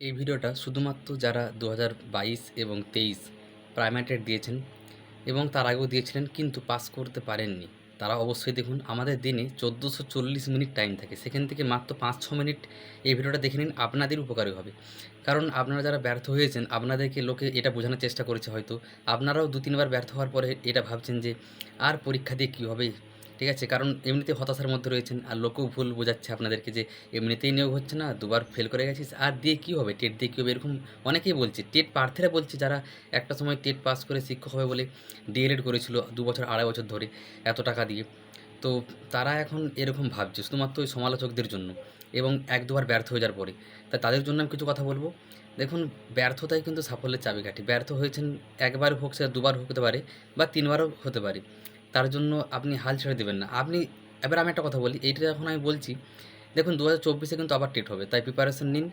এই ভিডিওটা শুধুমাত্র যারা দু হাজার বাইশ এবং তেইশ প্রাইমেটেড দিয়েছেন এবং তার আগেও দিয়েছিলেন কিন্তু পাস করতে পারেননি। তারা অবশ্যই দেখুন, আমাদের দিনে চোদ্দোশো চল্লিশ মিনিট টাইম থাকে। সেখান থেকে মাত্র পাঁচ ছ মিনিট এই ভিডিওটা দেখে নিন, আপনাদের উপকারী হবে। কারণ আপনারা যারা ব্যর্থ হয়েছেন, আপনাদেরকে লোকে এটা বোঝানোর চেষ্টা করেছে হয়তো। আপনারাও দু তিনবার ব্যর্থ হওয়ার পরে এটা ভাবছেন যে, আর পরীক্ষা দিয়ে কী হবে? ঠিক আছে? কারণ এমনিতে হতাশার মধ্যে রয়েছেন আর লোকেও ভুল বোঝাচ্ছে আপনাদেরকে যে, এমনিতেই নিয়োগ হচ্ছে না, দুবার ফেল করে গেছিস, আর দিয়ে কী হবে? টেট দিয়ে কী হবে? এরকম অনেকেই বলছে। টেট প্রার্থীরা বলছে যারা একটা সময় টেট পাস করে শিক্ষক হবে বলে ডিএলএড করেছিল দু বছর, আড়াই বছর ধরে। এত টাকা দিয়ে। তো তারা এখন এরকম ভাবছে, শুধুমাত্র ওই সমালোচকদের জন্য এবং এক দুবার ব্যর্থ হয়ে যাওয়ার পরে। তা তাদের জন্য আমি কিছু কথা বলব। দেখুন, ব্যর্থতাই কিন্তু সাফল্যের চাবিকাঠি। ব্যর্থ হয়েছেন একবার হোক, সেটা দুবার হতে পারে বা তিনবারও হতে পারে। তার জন্য আপনি হাল ছেড়ে দেবেন না। আপনি, এবার আমি একটা কথা বলি, এইটা যখন আমি বলছি, দেখুন দু হাজার চব্বিশে কিন্তু আবার টেট হবে, তাই প্রিপারেশন নিন।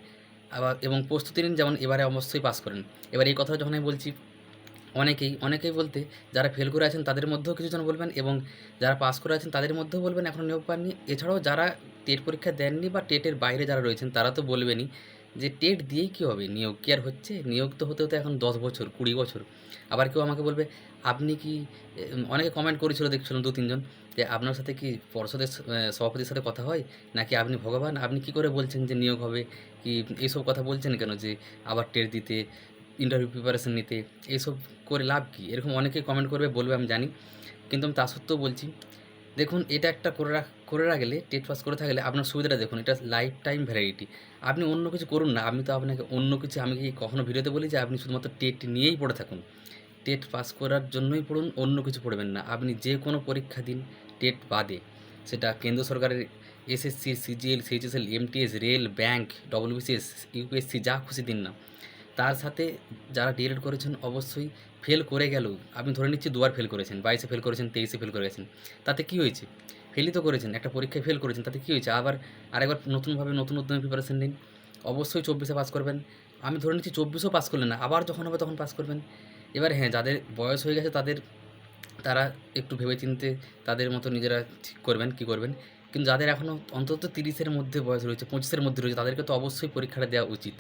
আবার, এবং প্রস্তুতি নিন, যেমন এবারে অবশ্যই পাস করেন। এবার এই কথা যখন আমি বলছি অনেকেই অনেকেই বলতে যারা ফেল করে আছেন তাদের মধ্যেও কিছুজন বলবেন এবং যারা পাস করে আছেন তাদের মধ্যেও বলবেন এখন নিয়োগ পাননি। এছাড়াও যারা টেট পরীক্ষা দেননি বা টেটের বাইরে যারা রয়েছেন তারা তো বলবেনই যে টেট দিয়েই কী হবে? নিয়োগ কি আর হচ্ছে? নিয়োগ তো হতে হতে এখন দশ বছর, কুড়ি বছর। আবার কেউ আমাকে বলবে, আপনি কি অনেকে কমেন্ট করেছিল, দেখছিলাম দু, তিনজন যে আপনার সাথে কি পর্ষদের সভাপতির সাথে কথা হয়? নাকি আপনি ভগবান? আপনি কি করে বলছেন যে নিয়োগ হবে? কি এইসব কথা বলছেন কেন যে আবার টেট দিতে ইন্টারভিউ প্রিপারেশন নিতে এইসব করে লাভ কী? এরকম অনেকেই কমেন্ট করবে, বলবে, আমি জানি। কিন্তু আমি তা সত্ত্বেও বলছি, দেখুন, এটা একটা করে রাখ, করে রাখলে টেট পাস করে থাকলে আপনার সুবিধাটা দেখুন, এটা লাইফ টাইম ভ্যারাইটি আপনি অন্য কিছু করুন না, আমি তো আপনাকে অন্য কিছু, আমি কি কখনো ভিডিওতে বলি যে, আপনি শুধুমাত্র টেট নিয়েই পড়ে থাকুন। টেট পাস করার জন্যই পড়ুন, অন্য কিছু পড়বেন না। আপনি যে কোনো পরীক্ষা দিন টেট বাদে। সেটা কেন্দ্র সরকারের SSC CGL CHSL MTS rail bank WBCS UPSC যা খুশি দিন না। তার সাথে যারা ডিএলএড করেছেন অবশ্যই ফেল করে গেল। আপনি ধরে নিচ্ছি দুবার ফেল করেছেন, বাইশে ফেল করেছেন, তেইশে ফেল করেছেন। তাতে কি হয়েছে? ফেলই তো করেছেন, একটা পরীক্ষায় ফেল করেছেন, তাতে কী হয়েছে? আবার আরেকবার নতুনভাবে নতুন উদ্যমে প্রিপারেশন নিন। অবশ্যই চব্বিশে পাস করবেন। আমি ধরে নিচ্ছি চব্বিশেও পাস করলেন না, আবার যখন হবে তখন পাস করবেন। এবার হ্যাঁ যাদের বয়স হয়ে গেছে তাদের তারা একটু ভেবেচিন্তে তাদের মতো নিজেরা ঠিক করবেন, কী করবেন। কিন্তু যাদের এখনও অন্তত তিরিশের মধ্যে বয়স রয়েছে, পঁচিশের মধ্যে রয়েছে, তাদেরকে তো অবশ্যই পরীক্ষাটা দেওয়া উচিত।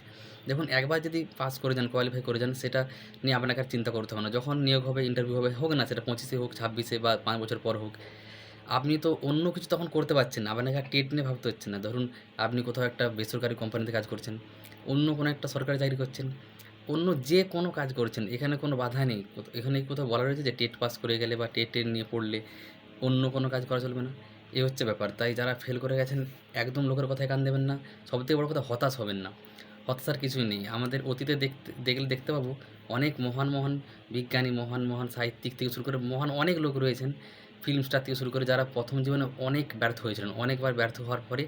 দেখুন, একবার যদি পাস করে যান কোয়ালিফাই করে যান, সেটা নিয়ে আপনাকে আর চিন্তা করতে হবে না। যখন নিয়োগ হবে ইন্টারভিউ হবে, হোক না, সেটা পঁচিশে হোক, ছাব্বিশে বা পাঁচ বছর পর হোক, আপনি তো অন্য কিছু তখন করতে পারছেন না। আপনাকে আর টেট নিয়ে ভাবতে হচ্ছে না। ধরুন, আপনি কোথাও একটা বেসরকারি কোম্পানিতে কাজ করছেন, অন্য কোনো একটা সরকারি চাকরি করছেন অন্য যে কোনো কাজ করছেন, এখানে কোনো বাধা নেই। এখানে কোথাও বলা রয়েছে যে টেট পাস করে গেলে বা টেট নিয়ে পড়লে অন্য কোনো কাজ করা চলবে না। এ হচ্ছে ব্যাপার। তাই যারা ফেল করে গেছেন, একদম লোকের কথায় কান দেবেন না। সবথেকে বড় কথা, হতাশ হবেন না। হতাশার কিছুই নেই। আমাদের অতীতে দেখতে, দেখলে দেখতে পাবো, অনেক মহান মহান বিজ্ঞানী, মহান মহান সাহিত্যিক থেকে শুরু করে মহান অনেক লোক রয়েছেন ফিল্ম স্টার থেকে শুরু করে যারা প্রথম জীবনে অনেক ব্যর্থ হয়েছিলেন। অনেকবার ব্যর্থ হওয়ার পরে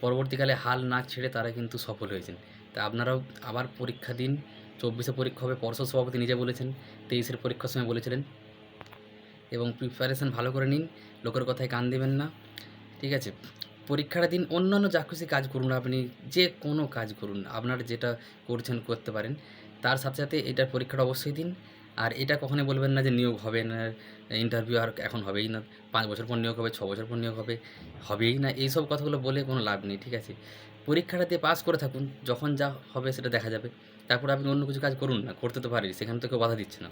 পরবর্তীকালে হাল না ছেড়ে তারা কিন্তু সফল হয়েছেন। তা আপনারাও আবার পরীক্ষা দিন। চব্বিশে পরীক্ষা হবে পর্ষদ সভাপতি নিজে বলেছেন, তেইশের পরীক্ষার সময় বলেছিলেন। এবং প্রিপারেশান ভালো করে নিন, লোকের কথায় কান দেবেন না, ঠিক আছে? পরীক্ষার দিন অন্যান্য যা খুশি কাজ করুন আপনি, যে কোনো কাজ করুন, আপনার যেটা করছেন করতে পারেন। তার সাথে সাথে এটার পরীক্ষাটা অবশ্যই দিন। আর এটা কখনোই বলবেন না যে নিয়োগ হবে না ইন্টারভিউ আর এখন হবেই না, পাঁচ বছর পর নিয়োগ হবে, ছ বছর পর নিয়োগ হবে, হবেই না, এইসব কথাগুলো বলে কোনো লাভ নেই, ঠিক আছে? পরীক্ষাটা দিয়ে পাস করে থাকুন, যখন যা হবে সেটা দেখা যাবে। তারপর আপনি অন্য কিছু কাজ করুন না, করতে তো পারি সেখানে তো কেউ বাধা দিচ্ছে না।